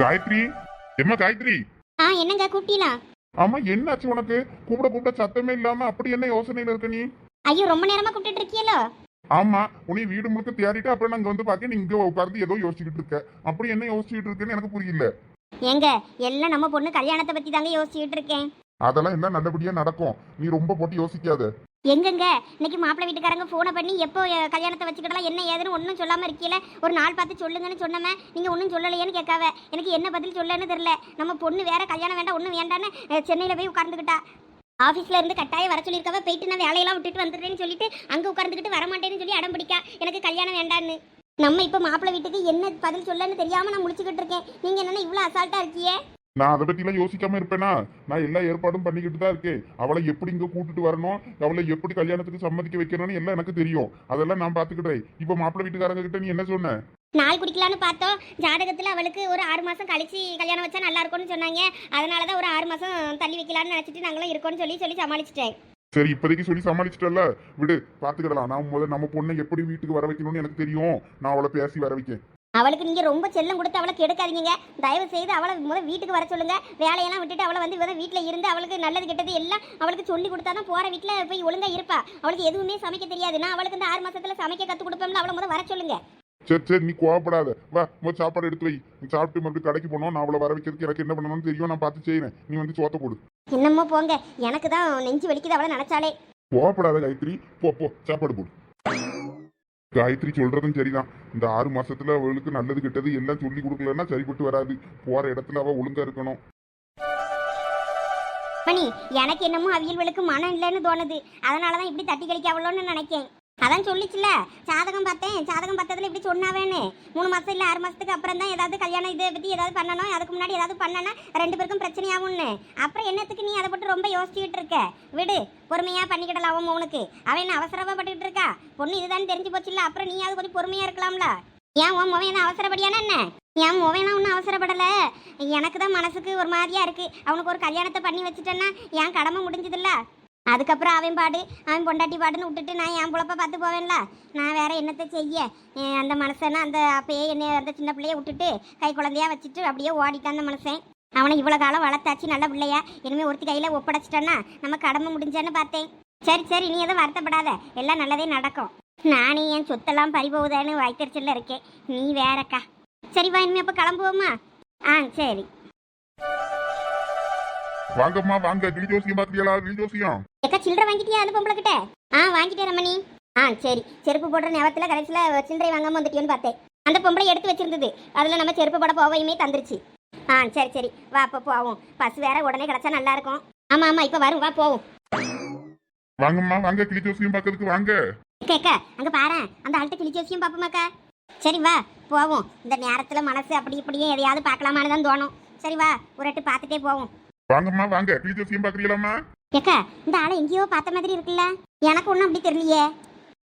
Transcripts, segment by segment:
காயத்ரி? எம்மா காயத்ரி? ஆ என்னங்க கூப்பிட்டீங்களா? ஆமா என்னாச்சு உனக்கு? கூப்பிட கூப்பிட சத்தமே இல்லாம அப்படி என்ன யோசனையில இருக்க நீ? ஐயோ ரொம்ப நேரமா கூப்பிட்டுட்டு இருக்கீங்களோ ஆமா உன்னை வீடு முழுக்க தேடிட்டு அப்புறம் நாங்க வந்து பாக்க நீ இங்க உட்கார்ந்து ஏதோ யோசிச்சுக்கிட்டு இருக்க. அப்படி என்ன யோசிச்சுட்டு இருக்கேன்னு எனக்கு புரியல. ஏங்க எல்லாம் நம்ம பொண்ணு கல்யாணத்தை பத்தி தாங்க யோசிச்சுட்டு இருக்கேன். அதெல்லாம் எல்லாம் நல்லபடியா நடக்கும்? நீ ரொம்ப போட்டு யோசிக்காத. எங்கெங்க? இன்னைக்கு மாப்பிள்ளை வீட்டுக்காரங்க ஃபோனை பண்ணி எப்போ கல்யாணத்தை வச்சுக்கிடலாம் என்ன ஏதுன்னு ஒன்றும் சொல்லாமல் இருக்கீல ஒரு நாள் பார்த்து சொல்லுங்கன்னு சொன்னமே நீங்கள் ஒன்றும் சொல்லலையேன்னு கேட்காவ எனக்கு என்ன பதில் சொல்லன்னு தெரில நம்ம பொண்ணு வேற கல்யாணம் வேண்டாம் ஒன்றும் வேண்டான்னு சென்னையில் போய் உட்கார்ந்துக்கிட்டா. ஆஃபீஸில் இருந்து கட்டாயம் வர சொல்லியிருக்கவ போயிட்டு நான் வேலையெல்லாம் விட்டுட்டு வந்துடுறேன்னு சொல்லிட்டு அங்கே உட்காந்துக்கிட்டு வரமாட்டேன்னு சொல்லி அடம் பிடிக்கா. எனக்கு கல்யாணம் வேண்டான்னு. நம்ம இப்போ மாப்பிள்ளை வீட்டுக்கு என்ன பதில் சொல்லன்னு தெரியாமல் நான் முடிச்சுக்கிட்டு இருக்கேன். நீங்கள் என்னென்ன இவ்வளோ அசால்ட்டாக இருக்கியே? நான் அதை பத்தி எல்லாம் யோசிக்காம இருப்பேனா? நான் எல்லா ஏற்பாடும் பண்ணிக்கிட்டு தான் இருக்கேன். அவளை எப்படி இங்க கூட்டிட்டு வரணும்? அவளை எப்படி கல்யாணத்துக்கு சம்மதிக்க வைக்கணும்னு எல்லாம் எனக்கு தெரியும். அதெல்லாம் நான் பாத்துக்கிட்டேன் இப்ப மாப்பிள்ளை வீட்டுக்காரங்க கிட்ட நீ என்ன சொன்ன? நாள் குடிக்கலான்னு பார்த்தோம். ஜாதகத்தில் அவளுக்கு ஒரு ஆறு மாதம் கழிச்சு கல்யாணம் வச்சா நல்லா இருக்கும்னு சொன்னாங்க. அதனால தான் ஒரு ஆறு மாதம் தள்ளி வைக்கலான்னு நினச்சிட்டு நாங்களும் இருக்கோம்னு சொல்லி சொல்லி சமாளிச்சிட்டேன். சரி இப்போதைக்கு சொல்லி சமாளிச்சிட்டல விடு பாத்துக்கிடலாம். நான் முதல்ல நம்ம பொண்ணை எப்படி வீட்டுக்கு வர வைக்கணும்னு எனக்கு தெரியும். நான் அவளை பேசி வர வைக்கேன். அவளுக்கு நீங்கள் ரொம்ப செல்லம் கொடுத்து அவளை கெடுக்காதீங்க. தயவு செய்து அவளை முதல் வீட்டுக்கு வர சொல்லுங்க. வேலையெல்லாம் விட்டுட்டு அவளை வந்து முதல் வீட்டில் இருந்து அவளுக்கு நல்லது கெட்டது எல்லாம் அவளுக்கு சொல்லி கொடுத்தா தான் போகிற வீட்டில் போய் ஒழுங்காக இருப்பா. அவளுக்கு எதுவுமே சமைக்க தெரியாது. நான் அவளுக்கு இந்த ஆறு மாசத்துல சமைக்க கற்றுக் கொடுப்போம்ல அவளை முதல் வர சொல்லுங்க. சரி சரி நீ கோவப்படாத. வா முதல் சாப்பாடு எடுத்து வை. நீ சாப்பிட்டு மறுபடியும் கடைக்கு போனோம் நான் அவளை வர வைக்கிறதுக்கு எனக்கு என்ன பண்ணணும்னு தெரியும். நான் பார்த்து செய்யறேன் நீ வந்து சோத்த போடு என்னமோ போங்க. எனக்கு தான் நெஞ்சு வலிக்குது அவளை நினச்சாலே. கோவப்படாத காயத்ரி. போ போ. சாப்பாடு போடு. காயத்ரி சொல்றதும் சரிதான். இந்த ஆறு மாசத்துல அவளுக்கு நல்லது கெட்டது எல்லாம் சொல்லி கொடுக்கலன்னா சரிப்பட்டு வராது. போற இடத்துல அவ ஒழுங்கா இருக்கணும். மணி எனக்கு என்னமோ அவியல்களுக்கு மனம் இல்லைன்னு தோணுது. அதனால தான் இப்படி தட்டி கழிக்க அவளோன்னு நினைக்கேன். அதான் சொல்லிச்சுல. சாதகம் பார்த்தேன். சாதகம் பார்த்ததுல இப்படி சொன்னாவேன்னு. மூணு மாசம் இல்ல ஆறு மாசத்துக்கு அப்புறம் தான் ஏதாவது கல்யாணம் இதை பத்தி ஏதாவது பண்ணணும். அதுக்கு முன்னாடி ஏதாவது பண்ணனா ரெண்டு பேருக்கும் பிரச்சனையாகும்னு. அப்புறம் என்னத்துக்கு நீ அதை பற்றி ரொம்ப யோசிச்சுக்கிட்டு இருக்க? விடு பொறுமையா பண்ணிக்கிடலாம் அவன் உனக்கு அவன் என்ன அவசரப்பட்டுக்கிட்டு இருக்கா? பொண்ணு இதுதான் தெரிஞ்சு போச்சுல்ல அப்புறம் நீ அது கொஞ்சம் பொறுமையா இருக்கலாம்ல? ஏன் உன் முகம் என்ன அவசரப்படியானா என்ன? என் முவனா ஒன்றும் அவசரப்படலை. எனக்கு தான் மனசுக்கு ஒரு மாதிரியா இருக்குது அவனுக்கு ஒரு கல்யாணத்தை பண்ணி வச்சுட்டேன்னா என் கடமை முடிஞ்சதில்ல? அதுக்கப்புறம் அவன் பாடு அவன் பொண்டாட்டி பாடுன்னு விட்டுட்டு நான் என் பொழப்ப பார்த்து போவேன்ல. நான் வேற என்னத்தை செய்ய? அந்த மனுஷனை அந்த அப்பயே என்னை அந்த சின்ன பிள்ளைய விட்டுட்டு கை குழந்தையா வச்சுட்டு அப்படியே ஓடிட்டான் அந்த மனுஷன். அவனை இவ்வளோ காலம் வளர்த்தாச்சு நல்ல பிள்ளையா. இனிமேல் ஒருத்தி கையில் ஒப்படைச்சிட்டேன்னா நம்ம கடமை முடிஞ்சான்னு பார்த்தேன். சரி சரி நீ எதுவும் வருத்தப்படாத. எல்லாம் நல்லதே நடக்கும். நானே என் சொத்தெல்லாம் பறிபோகுதான்னு வைத்தறிச்சல்ல இருக்கேன். நீ வேறக்கா. சரி வா இனிமே அப்போ கிளம்புவோமா? ஆ சரி. வாங்கம்மா வாங்க. கிளி ஜோசியம் பாத்தியா கிளி ஜோசியம். எக்கா சில்லறை வாங்கிட்டியா அந்த பொம்பளை கிட்ட ஆ வாங்கிட்டேன் ரமணி. ஆ சரி. செருப்பு போடுற நேரத்தில் கடைசியில் சில்லறை வாங்காம வந்துட்டியோன்னு பார்த்தேன். அந்த பொம்பளை எடுத்து வச்சிருந்தது. அதில் நம்ம செருப்பு போட போவையுமே தந்துருச்சு. ஆ சரி சரி. வா அப்போ போவோம். பஸ் வேற உடனே கிடச்சா நல்லா இருக்கும். ஆமாம் ஆமாம் இப்போ வரும். வா போவோம். வாங்கம்மா வாங்க. கிளி ஜோசியம் பார்க்கறதுக்கு வாங்க. கேக்க அங்கே பாரு. அந்த ஆள்கிட்ட கிழிச்சோசியும் பார்ப்போமாக்கா? சரி வா போவோம். இந்த நேரத்தில் மனசு அப்படி இப்படியே எதையாவது பார்க்கலாமான்னு தான் தோணும். சரி வா ஒரு எட்டு பார்த்துட்டே போவோம். வாங்கம்மா வாங்க. ஜோசியம் பாக்குறீங்களாம்மா? ஏக்கா இந்த ஆளை எங்கேயோ பார்த்த மாதிரி இருக்குல்ல? எனக்கு ஒன்றும் அப்படி தெரியலையே.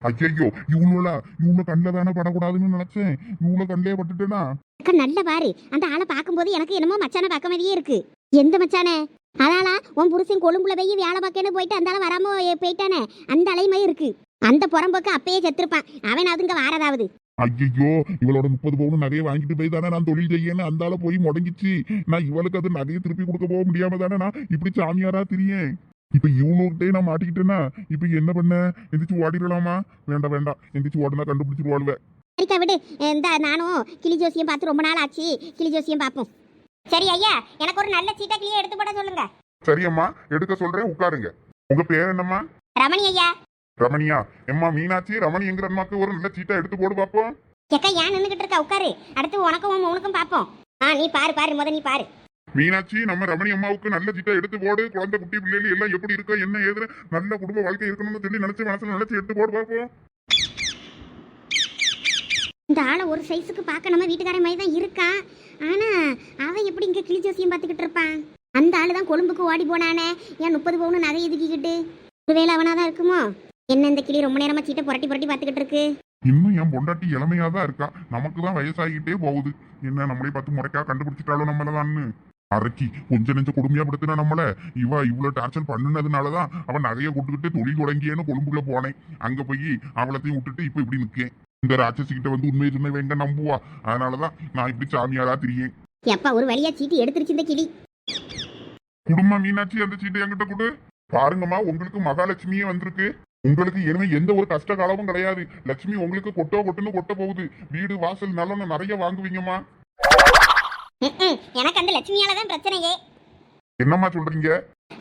ஐயோ இவ்வளோலா? இவ்வளோ கண்ணில் தானே படக்கூடாதுன்னு நினைச்சேன். இவ்வளோ கண்ணிலே பட்டுட்டேனா? அக்கா நல்ல பாரு. அந்த ஆளை பார்க்கும்போது எனக்கு என்னமோ மச்சானை பார்க்க மாதிரியே இருக்கு. எந்த மச்சானே? அதாளா உன் புருஷன் கொழும்புல போய் வேலை பார்க்கன்னு போயிட்டு அந்த ஆளை வராம போயிட்டானே. அந்த அலைமை இருக்கு. அந்த புறம்போக்கு அப்பயே செத்துருப்பான். அவன் அதுங்க வாரதாவது. ஐயோ இவளோட முப்பது பவுன் நகையை வாங்கிட்டு போய் தானே நான் தொழில் செய்யன்னு அந்த ஆளை போய் முடங்கிச்சு. நான் இவளுக்கு அது நகையை திருப்பி கொடுக்க போக முடியாம தானே நான் இப்படி சாமியாரா திரியேன். இப்ப இவனுக்கிட்டே நான் மாட்டிக்கிட்டேன்னா இப்ப என்ன பண்ண? எந்திரிச்சு ஓடிடலாமா? வேண்டாம் வேண்டாம். எந்திரிச்சு ஓடுனா கண்டுபிடிச்சிட்டு வாழ்வேன் சரிக்கா விடு. இந்த நானும் கிளி ஜோசியம் பார்த்து ரொம்ப நாள் ஆச்சு. கிளி ஜோசியம் பார்ப்போம். சரி ஐயா எனக்கு ஒரு நல்ல சீட்டா கிளியை எடுத்து போட சொல்லுங்க. சரியம்மா எடுக்க சொல்றேன் உட்காருங்க. உங்க பேர் என்னம்மா? ரமணி ஐயா. ரமணியா எம்மா மீனாட்சி ரமணிங்கிற அம்மாக்கு ஒரு நல்ல சீட்டா எடுத்து போடு பாப்போம். எக்கா ஏன் நின்றுகிட்டு இருக்கா? உட்காரு. அடுத்து உனக்கும் உன் உனக்கும் பார்ப்போம் ஆ நீ பாரு பாரு முத நீ பாரு. மீனாட்சி நம்ம ரமணி அம்மாவுக்கு நல்ல சீட்டா எடுத்து போடு. குழந்தை குட்டி பிள்ளைகள் எல்லாம் எப்படி இருக்கோ என்ன ஏது நல்ல குடும்ப வாழ்க்கை இருக்கணும்னு சொல்லி நினைச்சு மனசுல நினைச்சு எடுத்து போடு பாப்போம். இந்த ஆளை ஒரு சைஸுக்கு பார்க்க நம்ம வீட்டுக்காரன் மாதிரி தான் இருக்கான் ஆனா அவன் எப்படி இங்க கிளி ஜோசியம் பார்த்துக்கிட்டு இருப்பான்? அந்த ஆளு தான் கொழும்புக்கு ஓடி போனானே. ஏன் முப்பது பவுன் நகை எதுக்கிக்கிட்டு? ஒருவேளை அவனா தான் இருக்குமோ? என்ன இந்த கிளி ரொம்ப நேரமா சீட்டை புரட்டி புரட்டி பார்த்துக்கிட்டு இருக்கு? இன்னும் என் பொண்டாட்டி இளமையா தான் இருக்கா. நமக்கு தான் வயசாகிட்டே போகுது. என்ன நம்மளே பார்த்து முறைக்கா கண்டுபிடிச்சிட்டாலும் நம்மளதான்னு. அரக்கி கொஞ்ச நெஞ்ச கொடுமையா படுத்துனா நம்மள? இவ இவ்வளவு டார்ச்சர் பண்ணுனதுனாலதான் அவன் நகைய கொண்டுகிட்டு தொழில் தொடங்கியேன்னு கொழும்புல போனேன். அங்க போய் அவளத்தையும் விட்டுட்டு இப்ப இப்படி நிக்கேன். இந்த ராட்சசி கிட்ட வந்து உண்மையை சொன்ன வேங்க நம்புவா? அதனாலதான் நான் இப்படி சாமியாரா திரியேன். எப்பா ஒரு வழியா சீட்டு எடுத்துருச்சு இந்த கிளி. குடும்ப மீனாட்சி அந்த சீட்டை என்கிட்ட கொடு. பாருங்கம்மா உங்களுக்கு மகாலட்சுமியே வந்திருக்கு. உங்களுக்கு இனிமே எந்த ஒரு கஷ்ட காலமும் கிடையாது. லட்சுமி உங்களுக்கு கொட்டோ கொட்டுன்னு கொட்ட போகுது. வீடு வாசல் நல்லொன்னு நிறைய வாங்குவீங்கம்மா. ம்ம். எனக்கு அந்த லட்சுமியால தான் பிரச்சனையே. என்னம்மா சொல்றீங்க?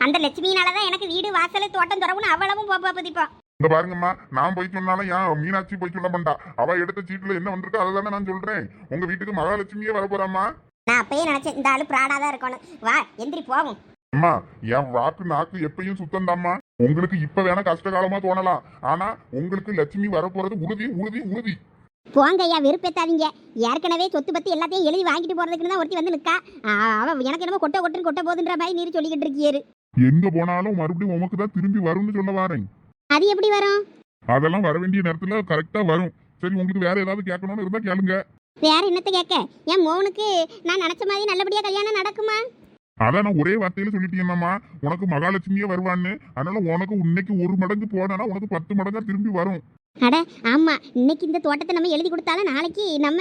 அந்த லட்சுமியினால தான் எனக்கு வீடு வாசல் தோட்டம் துறவுன்னு அவ்வளவும் போக பதிப்பா இங்க பாருங்கம்மா. நான் போய் சொன்னாலும் ஏன் மீனாட்சி போய் சொல்ல மாட்டா? அவ எடுத்த சீட்டுல என்ன வந்திருக்கோ அதை தானே நான் சொல்றேன். உங்க வீட்டுக்கு மகாலட்சுமியே வர போறாம்மா நான் அப்பயே நினைச்சேன் இந்த ஆளு ப்ராடா தான் இருக்கணும். வா எந்திரி போவோம். அம்மா என் வாக்கு நாக்கு எப்பயும் சுத்தம்தாம்மா. உங்களுக்கு இப்ப வேணா கஷ்ட காலமா தோணலாம். ஆனா உங்களுக்கு லட்சுமி வரப்போறது உறுதி உறுதி உறுதி. போங்க ஐயா வெறுப்பேத்தாதீங்க. ஏற்கனவே சொத்து பத்தி எல்லாத்தையும் எழுதி வாங்கிட்டு போறதுக்குன்னு தான் ஒருத்தி வந்து நிக்கா. அவ எனக்கு என்னமோ கொட்ட கொட்டுன்னு கொட்ட போகுதுன்ற மாதிரி நீர் சொல்லிக்கிட்டு இருக்கியாரு. எங்க போனாலும் மறுபடியும் உமக்கு தான் திரும்பி வரும்னு சொல்ல வாரேன். அது எப்படி வரும்? அதெல்லாம் வர வேண்டிய நேரத்துல கரெக்டா வரும். சரி உங்களுக்கு வேற ஏதாவது கேட்கணும்னு இருந்தா கேளுங்க. வேற என்னத்த கேட்க? என் மோனுக்கு நான் நினைச்ச மாதிரி நல்லபடியா கல்யாணம் நடக்குமா? அதான் நான் ஒரே வார்த்தையில சொல்லிட்டீங்கம்மா உனக்கு மகாலட்சுமியே வருவான்னு. அதனால உனக்கு இன்னைக்கு ஒரு மடங்கு போனா உனக்கு பத்து மடங்கா திரும்பி வரும். அட ஆமா. இன்னைக்கு இந்த தோட்டத்தை நம்ம எழுதி கொடுத்தாலும் நாளைக்கு நம்ம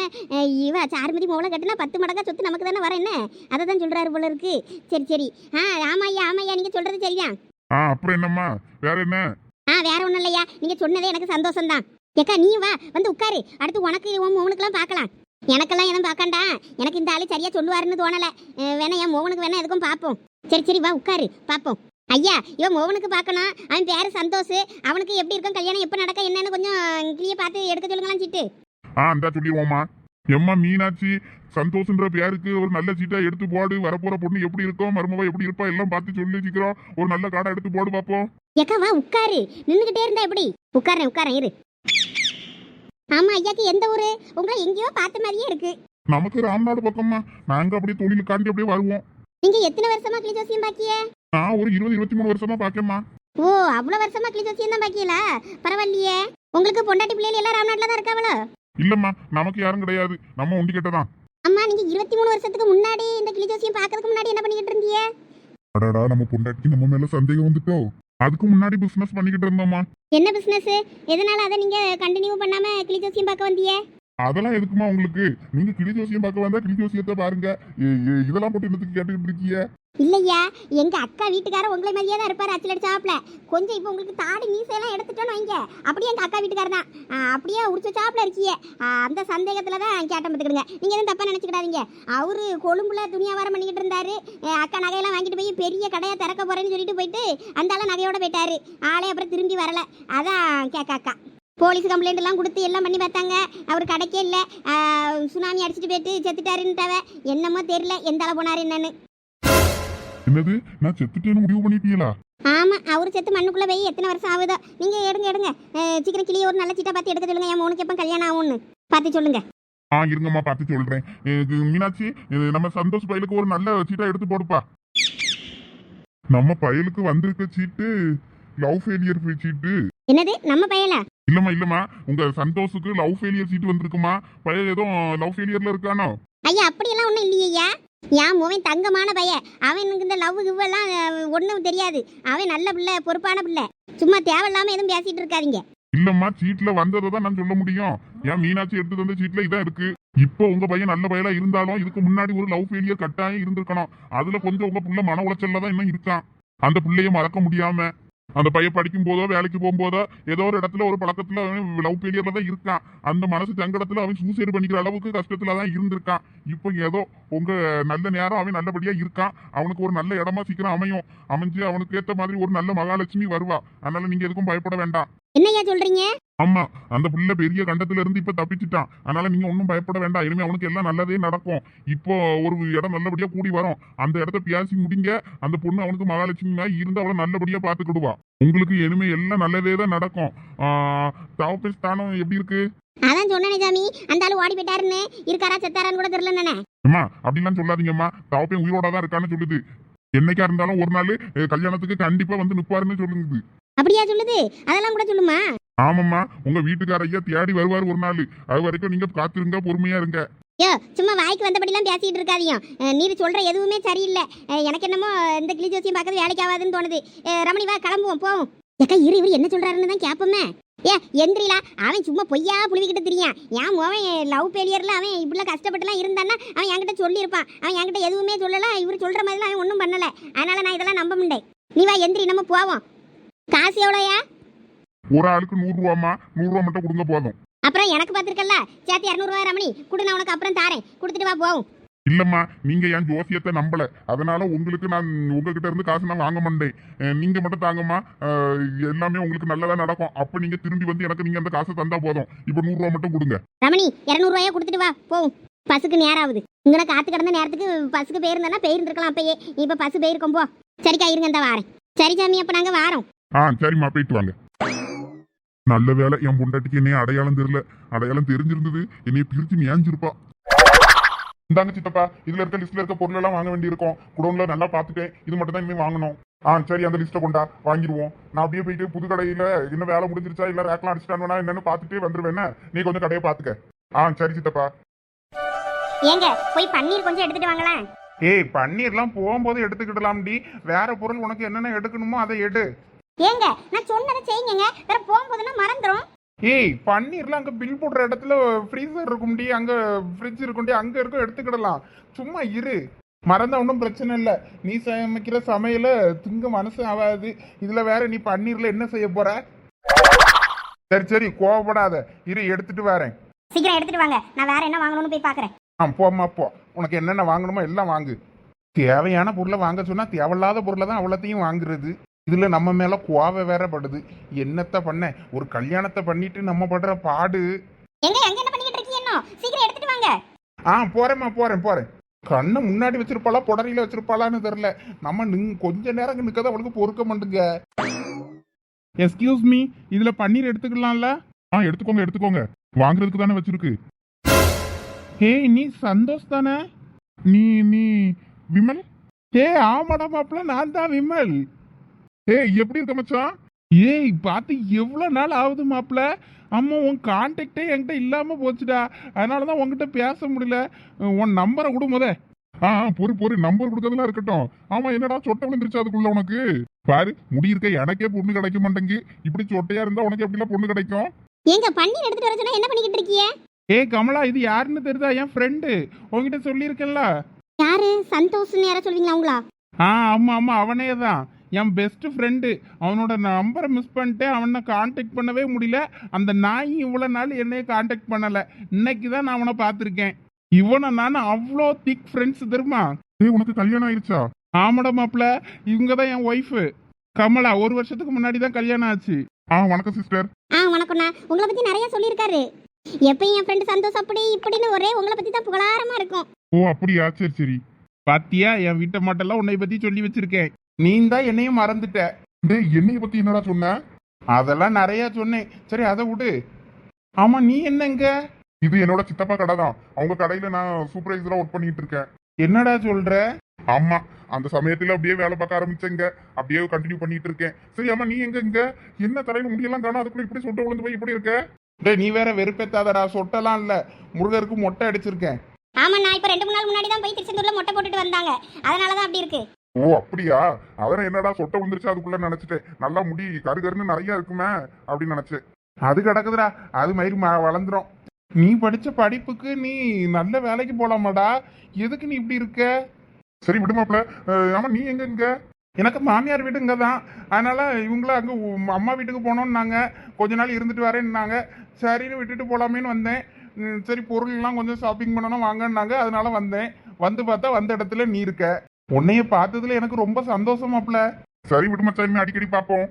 இவ சாருமதி மோளை கட்டினா பத்து மடங்கா சொத்து நமக்கு தானே வர என்ன? அதை தான் சொல்றாரு போல இருக்கு. சரி சரி. ஆ ஆமாய்யா ஆமாய்யா. நீங்க சொல்றது சரிதான் ஆ அப்புறம் என்னம்மா? வேற என்ன? ஆ வேற ஒண்ணும் இல்லையா. நீங்க சொன்னதே எனக்கு சந்தோஷம் தான் ஏக்கா நீ வா. வந்து உட்காரு. அடுத்து உனக்கு உன் மோனுக்கெல்லாம் பார்க்கலாம். எனக்கெல்லாம் எதுவும் பார்க்கண்டா? எனக்கு இந்த ஆளு சரியா சொல்லுவாருன்னு தோணல. வேணா என் மோகனுக்கு வேணா எதுக்கும் பார்ப்போம். சரி சரி வா உட்காரு. பார்ப்போம். ஐயா இவன் மோகனுக்கு பார்க்கணும். அவன் பேரு சந்தோஷ். அவனுக்கு எப்படி இருக்கும்? கல்யாணம் எப்போ நடக்க என்னன்னு கொஞ்சம் கிளிய பார்த்து எடுக்க சொல்லுங்களாம் சீட்டு. ஆ இந்த சொல்லிடுவோம்மா எம்மா மீனாட்சி சந்தோஷன்ற பேருக்கு ஒரு நல்ல சீட்டா எடுத்து போடு. வரப்போற பொண்ணு எப்படி இருக்கும் மருமவா எப்படி இருப்பா எல்லாம் பார்த்து சொல்லி சீக்கிரம். ஒரு நல்ல காடை எடுத்து போடு பாப்போம். ஏக்கா வா உட்காரு. நின்றுகிட்டே இருந்தா எப்படி? உட்காரேன் உட்காரேன் இரு. ஆமா ஐயாக்கு எந்த ஊரு? உங்களை எங்கேயோ பார்த்த மாதிரியே இருக்கு. நமக்கு ராம்நாடு பக்கம்மா. நாங்க அப்படியே தொழிலுக்காண்டி அப்படியே வருவோம். நீங்க எத்தனை வருஷமா கிளி ஜோசியம் பாக்கிய? நான் ஒரு இருபது இருபத்தி மூணு வருஷமா பாக்கேம்மா. ஓ அவ்வளவு வருஷமா கிளி ஜோசியம் தான் பாக்கியலா? பரவாயில்லையே. உங்களுக்கு பொண்டாட்டி பிள்ளைகள் எல்லாம் ராம்நாட்டில் தான் இருக்காவளோ? இல்லம்மா நமக்கு யாரும் கிடையாது. நம்ம உண்டி கிட்டதான் அம்மா நீங்க இருபத்தி மூணு வருஷத்துக்கு முன்னாடி இந்த கிளி ஜோசியம் பார்க்கறதுக்கு முன்னாடி என்ன பண்ணிக்கிட்டு இருந்தீங்க? அடடா நம்ம பொண்டாட்டிக்கு நம்ம மேல சந்தேகம் வந்துட்டோ? அதுக்கு முன்னாடி பிசினஸ் பண்ணிக்கிட்டு இருந்தோம்மா என்ன பிசினஸ் எதனால அதை நீங்க கண்டினியூ பண்ணாம கிளி பார்க்க வந்தீங்க? அதெல்லாம் எதுக்குமா உங்களுக்கு? நீங்க கிளி ஜோசியம் பார்க்க வந்தா கிளி ஜோசியத்தை பாருங்க. இதெல்லாம் போட்டு என்னத்துக்கு கேட்டுக்கிட்டு இருக்கீங்க? இல்லையா? எங்க அக்கா வீட்டுக்காரர் உங்களை மாதிரியே தான் இருப்பாரு அச்சலடி சாப்பிட கொஞ்சம் இப்போ உங்களுக்கு தாடி மீசையெல்லாம் எடுத்துட்டோன்னு வைங்க. அப்படியே எங்க அக்கா வீட்டுக்காரர் தான். அப்படியே உடிச்ச சாப்பிட இருக்கீங்க. அந்த சந்தேகத்துல தான் கேட்டேன் பார்த்துக்கிடுங்க. நீங்க எதுவும் தப்பா நினைச்சுக்கிடாதீங்க. அவரு கொழும்புல துணியாவாரம் பண்ணிக்கிட்டு இருந்தாரு. அக்கா நகையெல்லாம் வாங்கிட்டு போய் பெரிய கடையா திறக்க போறேன்னு சொல்லிட்டு போயிட்டு அந்த ஆள நகையோட போயிட்டாரு. ஆளே அப்புறம் திரும்பி வரல. அதான் கேட்க அக்கா. போலீஸ் கம்ப்ளைண்ட் எல்லாம் கொடுத்து எல்லாம் பண்ணி பார்த்தாங்க. அவர் கடைக்கே இல்லை. சுனாமி அடிச்சிட்டு போயிட்டு செத்துட்டாருன்ட்டாவ என்னமோ தெரியல எந்த அளவு போனாரு என்னன்னு. என்னது? நான் செத்துட்டேன்னு முடிவு பண்ணிட்டீங்களா? ஆமா அவர் செத்து மண்ணுக்குள்ள போய் எத்தனை வருஷம் ஆகுதோ. நீங்க எடுங்க எடுங்க. சீக்கிரம் கிளிய ஒரு நல்ல சீட்டா பார்த்து எடுக்க சொல்லுங்க. என் மூணுக்கு எப்போ கல்யாணம் ஆகும்னு. பார்த்து சொல்லுங்க. ஆ இருங்கம்மா பார்த்து சொல்றேன். மீனாட்சி நம்ம சந்தோஷ் பயலுக்கு ஒரு நல்ல சீட்டா எடுத்து போடுப்பா. நம்ம பயலுக்கு வந்திருக்க சீட்டு லவ் ஃபெயிலியர் சீட்டு. என்னது? நம்ம பையலா? இல்லம்மா இல்லம்மா. உங்க சந்தோஷுக்கு லவ் ஃபெயிலியர் சீட் வந்திருக்குமா? பையன் ஏதோ லவ் ஃபெயிலியர்ல இருக்கானோ? ஐயா அப்படியெல்லாம் ஒன்றும் இல்லையா என் மூவன் தங்கமான பையன். அவனுக்கு இந்த லவ் கிவ்வெல்லாம் ஒன்றும் தெரியாது. அவன் நல்ல பிள்ளை பொறுப்பான பிள்ளை. சும்மா தேவையில்லாம எதுவும் பேசிட்டு இருக்காதீங்க. இல்லம்மா சீட்ல வந்ததை தான் நான் சொல்ல முடியும். ஏன் மீனாட்சி எடுத்து வந்த சீட்ல இதான் இருக்கு. இப்போ உங்க பையன் நல்ல பையனா இருந்தாலும் இதுக்கு முன்னாடி ஒரு லவ் ஃபெயிலியர் கட்டாயம் இருந்திருக்கணும். அதுல கொஞ்சம் உங்க புள்ள மன உளைச்சல்ல தான் இன்னும் இருக்கான். அந்த பிள்ளைய மறக்க முடியாம அந்த பையன் படிக்கும் போதோ வேலைக்கு போகும்போதோ ஏதோ ஒரு இடத்துல ஒரு பழக்கத்துல அவன் லவ் ஃபெயிலியர்ல தான் இருக்கான். அந்த மனசு சங்கடத்துல அவன் சூசைடு பண்ணிக்கிற அளவுக்கு கஷ்டத்துல தான் இருந்திருக்கான். இப்போ ஏதோ உங்க நல்ல நேரம் அவன் நல்லபடியா இருக்கான். அவனுக்கு ஒரு நல்ல இடமா சீக்கிரம் அமையும். அமைஞ்சு அவனுக்கு ஏத்த மாதிரி ஒரு நல்ல மகாலட்சுமி வருவா. அதனால நீங்க எதுக்கும் பயப்பட வேண்டாம். என்னையா சொல்றீங்க? ஆமா அந்த புள்ள பெரிய கண்டத்துல இருந்து இப்ப தப்பிச்சிட்டான். அதனால நீங்க ஒன்றும் பயப்பட வேண்டாம். இனிமே அவனுக்கு எல்லாம் நல்லதே நடக்கும். இப்போ ஒரு இடம் நல்லபடியா கூடி வரும். அந்த இடத்த பேசி முடிங்க. அந்த பொண்ணு அவனுக்கு மகாலட்சுமி இருந்து அவளை நல்லபடியா பாத்துக்கிடுவா உங்களுக்கு இனிமே எல்லாம் நல்லதே தான் நடக்கும். தவப்பை ஸ்தானம் எப்படி இருக்கு? அதான் சொன்னேனே சாமி. அந்த ஆளு ஓடி போயிட்டாருன்னு. இருக்காரா செத்தாரான்னு கூட தெரியல நானே அம்மா அப்படிலாம் சொல்லாதீங்கம்மா. தவப்பை உயிரோட தான் இருக்கான்னு சொல்லுது. என்னைக்கா இருந்தாலும் ஒரு நாள் கல்யாணத்துக்கு கண்டிப்பா வந்து நிப்பாருன்னு சொல்லுங்க அப்படியா சொல்லுது? அதெல்லாம் கூட சொல்லுமா? ஆமாம்மா. உங்க வீட்டுக்கார ஐயா தேடி வருவார் ஒரு நாள். அது வரைக்கும் நீங்க காத்திருங்க பொறுமையா இருங்க. யோ சும்மா வாய்க்கு வந்தபடிலாம் பேசிட்டு இருக்காதியும் அஹ், நீர் சொல்ற எதுவுமே சரியில்லை. எனக்கு என்னமோ இந்த கிளி ஜோசியம் பார்க்கறது வேலைக்கு ஆகாதுன்னு தோணுது. ரமணி வா கிளம்புவோம் போவோம். ஏக்கா இரு இவரு என்ன சொல்றாருன்னு தான் கேப்பமே. ஏ எந்திரிலா. அவன் சும்மா பொய்யா புழுவிக்கிட்டு தெரியான். என் அவன் லவ் ஃபெயிலியர்ல அவன் இப்படிலாம் கஷ்டப்பட்டுலாம் இருந்தான்னா அவன் என்கிட்ட சொல்லியிருப்பான். அவன் என்கிட்ட எதுவுமே சொல்லல. இவர் சொல்ற மாதிரிலாம் அவன் ஒன்றும் பண்ணல. அதனால நான் இதெல்லாம் நம்ப முடியேன் நீ வா எந்திரி நம்ம போவோம். காசு எவ்வளோயா? ஒரு ஆளுக்கு நூறு ரூபாமா நூறு ரூபா மட்டும் கொடுங்க போதும். அப்புறம் எனக்கு பார்த்துருக்கல்ல? சேர்த்து இரநூறுவா ரமணி கொடு நான் உனக்கு அப்புறம் தாரேன். கொடுத்துட்டு வா போவோம். இல்லம்மா நீங்க என் ஜோசியத்தை நம்பல. அதனால உங்களுக்கு நான் உங்ககிட்ட இருந்து காசு நான் வாங்க மாட்டேன். நீங்க மட்டும் தாங்கம்மா. அஹ் எல்லாமே உங்களுக்கு நல்லதா நடக்கும். அப்ப நீங்க திரும்பி வந்து எனக்கு நீங்க அந்த காசை தந்தா போதும். இப்ப நூறு ரூபா மட்டும் கொடுங்க. ரமணி இரநூறுவாயா கொடுத்துட்டு வா போவோம். பஸ்ஸுக்கு நேரம் ஆகுது இங்கே காத்து கிடந்த நேரத்துக்கு பஸ்ஸுக்கு போயிருந்தேன்னா போயிருந்துருக்கலாம் அப்பயே. இப்போ பஸ் போயிருக்கோம் போ. சரிக்கா இருங்க இந்த வாரேன். சரி சாமி அப்போ நாங்கள் வாரோம். ஆ சரிம்மா போயிட்டு வாங்க. நல்ல வேலை என் பொண்டாட்டிக்கு என்னைய அடையாளம் தெரியல. அடையாளம் தெரிஞ்சிருந்தது. என்னைய பிரிச்சு மேய்ஞ்சிருப்பா இந்தாங்க சித்தப்பா இதுல இருக்க லிஸ்ட்ல இருக்க பொருள் எல்லாம் வாங்க வேண்டியிருக்கும். குடோன்ல நல்லா பார்த்துட்டேன். இது மட்டும் தான் இனிமே வாங்கணும். ஆ சரி அந்த லிஸ்ட்டை கொண்டா வாங்கிடுவோம். நான் அப்படியே போயிட்டு புது கடையில என்ன வேலை முடிஞ்சிருச்சா இல்ல ரேக்லாம் அடிச்சிட்டானா என்னன்னு பார்த்துட்டே வந்துருவேன். நீ கொஞ்சம் கடையை பார்த்துக்க. ஆ சரி சித்தப்பா. ஏங்க போய் பன்னீர் கொஞ்சம் எடுத்துட்டு வாங்களேன். ஏய் பன்னீர்லாம் போகும்போது எடுத்துக்கிடலாம்டி. வேற பொருள் உனக்கு என்னென்ன எடுக்கணுமோ அதை எடு. ஏங்க நான் சொன்னதை செய்யுங்க வேற போகும்போதுன்னா மறந்துடும் ஏய் பன்னீர்லாம் அங்க பில் போடுற இடத்துல ஃப்ரீசர் இருக்கும்டி அங்க ஃப்ரிட்ஜ் இருக்கும்டி அங்க இருக்கும் எடுத்துக்கிடலாம். சும்மா இரு. மறந்தா ஒன்றும் பிரச்சனை இல்லை. நீ சமைக்கிற சமையல திங்க மனசு ஆகாது. இதுல வேற நீ பன்னீர்ல என்ன செய்ய போற? சரி சரி கோவப்படாத. இரு எடுத்துட்டு வரேன். சீக்கிரம் எடுத்துட்டு வாங்க. நான் வேற என்ன வாங்கணும்னு போய் பார்க்கறேன் ஆ போம்மா போ. உனக்கு என்னென்ன வாங்கணுமோ எல்லாம் வாங்கு. தேவையான பொருளை வாங்க சொன்னா தேவையில்லாத பொருளை தான் அவ்வளோத்தையும் வாங்குறது. இதுல நம்ம மேல கோவை வேற படுது. என்னத்த பண்ண? ஒரு கல்யாணத்தை பண்ணிட்டு நம்ம படுற பாடு. எங்க எங்க என்ன பண்ணிக்கிட்டு இருக்கீங்க சீக்கிரம் எடுத்துட்டு வாங்க. ஆ போறேம்மா போறேன் போறேன். கண்ணை முன்னாடி வச்சிருப்பாளா புடரியில வச்சிருப்பாளான்னு தெரியல. நம்ம நிங் கொஞ்ச நேரம் நிற்கத அவளுக்கு பொறுக்க மாட்டுங்க. எஸ்கியூஸ் மீ இதுல பன்னீர் எடுத்துக்கலாம்ல? ஆ எடுத்துக்கோங்க எடுத்துக்கோங்க. வாங்குறதுக்கு தானே வச்சிருக்கு. ஹேய் நீ சந்தோஷ் தானே? நீ நீ விமல்? ஏ ஆமாடா மாப்பிள்ள நான் தான் விமல். ஏய் எப்படி இருக்க மச்சான்? ஏய் பார்த்து எவ்வளோ நாள் ஆகுது மாப்பிள்ள அம்மா உன் கான்டாக்டே என்கிட்ட இல்லாமல் போச்சுடா. அதனால தான் உன்கிட்ட பேச முடியல. உன் நம்பரை கொடு முத. ஆ பொறு பொறு. நம்பர் கொடுக்கறதுலாம் இருக்கட்டும். ஆமா என்னடா சொட்டை விழுந்துருச்சு அதுக்குள்ள உனக்கு? பாரு முடி இருக்க எனக்கே பொண்ணு கிடைக்க மாட்டேங்கு இப்படி சொட்டையா இருந்தா உனக்கு எப்படிலாம் பொண்ணு கிடைக்கும்? ஏங்க பன்னீர் எடுத்துட்டு வர சொன்னா என்ன பண்ணிக்கிட்டு இருக்கீங்க ஏய் கமலா இது யாருன்னு தெரியுதா? என் ஃப்ரெண்டு உன்கிட்ட சொல்லியிருக்கேன்ல. யாரு? சந்தோஷ்னு யார சொல்வீங்களா உங்களா? ஆ ஆமாம் ஆமாம் அவனே தான். என் பெஸ்ட் ஃப்ரெண்டு அவனோட நம்பரை மிஸ் பண்ணிட்டேன். அவனை காண்டாக்ட் பண்ணவே முடியல. அந்த நாய் இவ்வளோ நாள் என்னைய காண்டாக்ட் பண்ணலை. இன்னைக்கு தான் நான் அவனை பார்த்துருக்கேன். இவனை நான் அவ்வளோ திக் ஃப்ரெண்ட்ஸ் தெரியுமா? ஏய் உனக்கு கல்யாணம் ஆயிடுச்சா ஆமாடா மாப்பிள்ள. இவங்க தான் என் ஒய்ஃபு கமலா ஒரு வருஷத்துக்கு முன்னாடி தான் கல்யாணம் ஆச்சு. ஆ வணக்கம் சிஸ்டர் ஆ வணக்கம்ண்ணா. உங்களை பத்தி நிறைய சொல்லியிருக்காரு. எப்பயும் என் ஃப்ரெண்டு சந்தோஷ் அப்படி இப்படின்னு ஒரே உங்களை பத்தி தான் புகழாரமா இருக்கும். ஓ அப்படியா? சரி சரி. பாத்தியா என் வீட்டை மாட்டெல்லாம் உன்னை பத்தி சொல்லி வச்சிருக்கேன். நீ தான் என்னையும் மறந்துட்ட. டேய் என்னைய பத்தி என்னடா சொன்ன? அதெல்லாம் நிறைய சொன்னேன். சரி அதை விடு. ஆமா நீ என்னங்க இது என்னோட சித்தப்பா கடை தான். அவங்க கடையில நான் சூப்பர்வைசரா ஒர்க் பண்ணிட்டு இருக்கேன். என்னடா சொல்ற? ஆமா அந்த சமயத்துல அப்படியே வேலை பார்க்க ஆரம்பிச்சேங்க அப்படியே கண்டினியூ பண்ணிட்டு இருக்கேன். சரி ஆமா நீ எங்க இங்க? என்ன தலையில முடியெல்லாம் காணும்? அதுக்குள்ள இப்படி சொட்ட விழுந்து போய் இப்படி இருக்க? டேய் நீ வேற வெறுப்பேத்தாதடா. சொட்டெல்லாம் இல்ல. முருகருக்கு மொட்டை அடிச்சிருக்கேன். ஆமா நான் இப்ப ரெண்டு மூணு நாள் முன்னாடி தான் போய் திருச்செந்தூர்ல மொட்டை போட்டுட்டு வந்தாங்க. அதனால தான் அப்படி இருக்கு. ஓ அப்படியா? அதான் என்னடா சொட்டை விழுந்துருச்சு அதுக்குள்ள நினைச்சிட்டேன். நல்லா முடி கரு கருன்னு நிறைய இருக்குமே அப்படின்னு நினைச்சேன். அது கிடக்குதுடா. அது மாதிரி வளர்ந்துரும். நீ படிச்ச படிப்புக்கு நீ நல்ல வேலைக்கு போலாமாடா? எதுக்கு நீ இப்படி இருக்க? சரி விடுமாப்ல ஆமா நீ எங்க இங்க எனக்கு மாமியார் வீடு இங்கே தான். அதனால இவங்கள அங்கே அம்மா வீட்டுக்கு போனோம்னாங்க கொஞ்ச நாள் இருந்துட்டு வரேன்னாங்க. சரின்னு விட்டுட்டு போலாமேன்னு வந்தேன். சரி பொருள்லாம் கொஞ்சம் ஷாப்பிங் பண்ணணும் வாங்கன்னாங்க. அதனால வந்தேன். வந்து பார்த்தா வந்த இடத்துல நீ இருக்க. உன்னைய பார்த்ததுல எனக்கு ரொம்ப சந்தோஷமாப்ல சரி விடுமச்சா இனிமே அடிக்கடி பார்ப்போம்.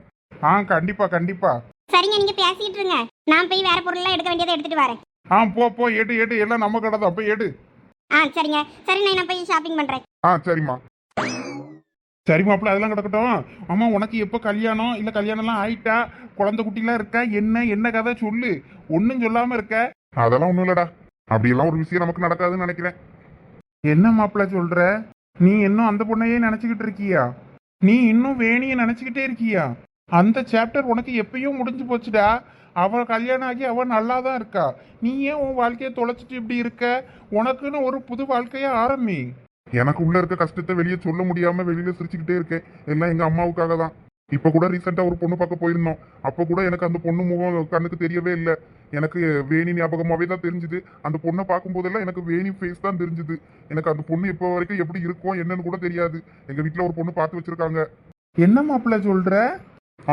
ஆ கண்டிப்பா கண்டிப்பா. சரிங்க நீங்க பேசிட்டு இருங்க. நான் போய் வேற பொருள்லாம் எடுக்க வேண்டியதை எடுத்துட்டு வரேன். ஆ போ போ எடு எடு எல்லாம் நம்ம கடை தான். போய் எடு ஆ சரிங்க. சரி நான் போய் ஷாப்பிங் பண்றேன். ஆ சரிம்மா. சரி மாப்பிள்ள அதெல்லாம் கிடக்கட்டும். ஆமா உனக்கு எப்போ கல்யாணம்? இல்லை கல்யாணம்லாம் ஆயிட்டா? குழந்தை குட்டிலாம் இருக்கா? என்ன என்ன கதை சொல்லு. ஒன்றும் சொல்லாம இருக்க. அதெல்லாம் ஒண்ணும் இல்லடா. அப்படியெல்லாம் ஒரு விஷயம் நமக்கு நடக்காதுன்னு நினைக்கிறேன். என்ன மாப்பிள்ள சொல்ற? நீ இன்னும் அந்த பொண்ணையே நினைச்சுக்கிட்டு இருக்கியா? நீ இன்னும் வேணியை நினைச்சுக்கிட்டே இருக்கியா? அந்த சாப்டர் உனக்கு எப்பயும் முடிஞ்சு போச்சுடா. அவள் கல்யாணம் ஆகி அவள் நல்லா தான் இருக்கா. நீ ஏன் உன் வாழ்க்கையை தொலைச்சிட்டு இப்படி இருக்க? உனக்குன்னு ஒரு புது வாழ்க்கையை ஆரம்பி. எனக்கு உள்ள இருக்க கஷ்டத்தை வெளியே சொல்ல முடியாம வெளியில சிரிச்சுக்கிட்டே இருக்கேன். எல்லாம் எங்க அம்மாவுக்காக தான் இப்ப கூட ரீசெண்டா ஒரு பொண்ணு பார்க்க போயிருந்தோம். அப்ப கூட எனக்கு அந்த பொண்ணு முகம் கண்ணுக்கு தெரியவே இல்லை. எனக்கு வேணி ஞாபகமாவே தான் தெரிஞ்சுது. அந்த பொண்ணை பார்க்கும்போதெல்லாம் எனக்கு வேணி ஃபேஸ் தான் தெரிஞ்சுது. எனக்கு அந்த பொண்ணு இப்போ வரைக்கும் எப்படி இருக்கும் என்னன்னு கூட தெரியாது. எங்க வீட்ல ஒரு பொண்ணு பார்த்து வச்சிருக்காங்க. என்ன மாப்பிள்ள சொல்ற?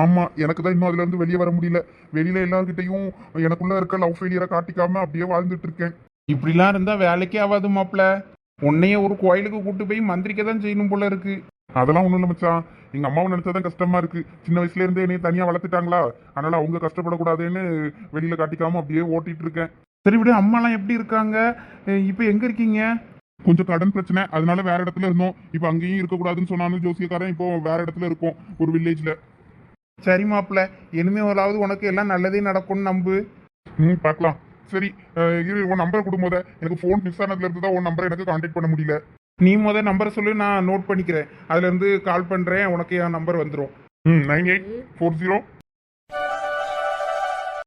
ஆமா எனக்கு தான் இன்னும் அதுல இருந்து வெளியே வர முடியல. வெளியில எல்லார்கிட்டையும் எனக்குள்ள இருக்க லவ் ஃபெயிலியரை காட்டிக்காம அப்படியே வாழ்ந்துட்டு இருக்கேன். இப்படிலாம் இருந்தா வேலைக்கே ஆகாது மாப்பிள்ள. உன்னைய ஒரு கோயிலுக்கு கூட்டு போய் மந்திரிக்க தான் செய்யணும் போல இருக்கு. அதெல்லாம் ஒன்றும் இல்லை மச்சான். எங்கள் அம்மாவை நினச்சாதான் கஷ்டமாக இருக்கு. சின்ன வயசுலேருந்தே என்னைய வளர்த்துட்டாங்களா? அதனால் அவங்க கஷ்டப்படக்கூடாதுன்னு வெளியில் காட்டிக்காமல் அப்படியே ஓட்டிகிட்டு இருக்கேன். சரி விட அம்மாலாம் எப்படி இருக்காங்க? இப்போ எங்கே இருக்கீங்க? கொஞ்சம் கடன் பிரச்சனை. அதனால வேற இடத்துல இருந்தோம். இப்போ அங்கேயும் இருக்கக்கூடாதுன்னு சொன்னாலும் ஜோசியக்காரன். இப்போ வேற இடத்துல இருக்கோம் ஒரு வில்லேஜில் சரி மாப்பிள்ள இனிமே உனக்கு எல்லாம் நல்லதே நடக்கும்னு நம்பு. ம் பார்க்கலாம் சரி இரு உன் நம்பர் கொடுக்கும்போது எனக்கு ஃபோன் மிஸ் ஆனதுலேருந்து தான் உன் நம்பரை எனக்கு காண்டாக்ட் பண்ண முடியல. நீ முத நம்பர் சொல்லி நான் நோட் பண்ணிக்கிறேன். அதுல இருந்து கால் பண்றேன் உனக்கு என் நம்பர் வந்துடும் ம் நைன் எயிட் ஃபோர் ஜீரோ